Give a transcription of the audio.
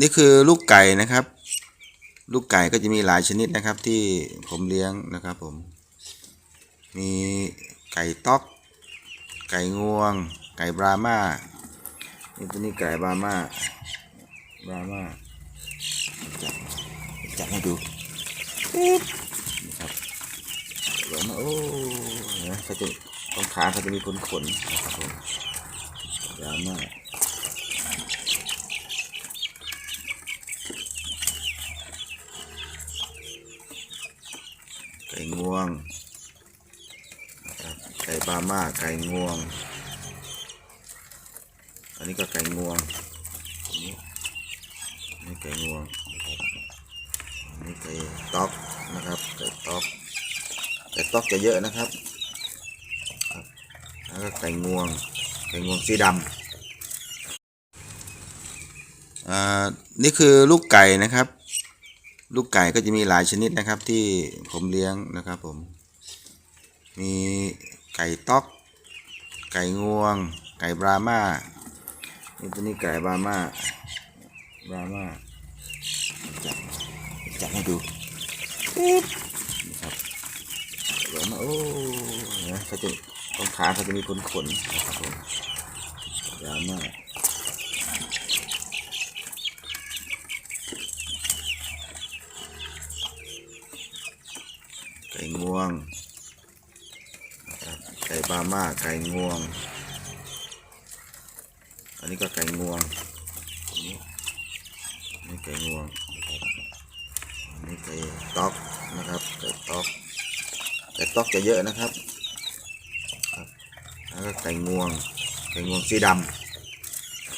นี่คือลูกไก่นะครับ ลูกไก่ก็จะมีหลายชนิดนะครับที่ผมเลี้ยงนะครับผม มีไก่ต๊อก ไก่งวง ไก่บราม่านี่ตัวนี้ไก่บราม่าบราม่าจับจับให้ดูนี่ครับบราม่าโอ้เห็นไหมเขาจะตรงขาเขาจะมีขนขนนะครับผมบราม่า ไก่งวงไก่บาม่าไก่งวง อันนี้ก็ไก่งวงนนี้อันนี้ไก่งวงนะครับอันนี้ไก่ต๊อกนะครับไก่ต๊อกไก่ต๊อกจะเยอะนะครับแล้วก็ไก่งวงไก่งวงสีดำอ่านี่คือลูกไก่นะครับ ลูกไก่ก็จะมีหลายชนิดนะครับที่ผมเลี้ยงนะครับผม มีไก่ต๊อก ไก่งวง ไก่บราม่านี่ตัวนี้ไก่บราม่าบราม่าจับจับให้ดูปึ๊บนี่ครับบราม่าโอ้เนไหมเขาจะตรงขาเขาจะมีขนขนนะครับผมบราม่า ไก่ งวงไก่บาม่าไก่งวง อันนี้ก็ไก่งวงนนี้อันนี้ไก่งวงอันนี้ไก่ต๊อกนะครับไก่ต๊อกไก่ต๊อกจะเยอะนะครับครับแล้วก็ไก่งวงไก่งวงสีดำ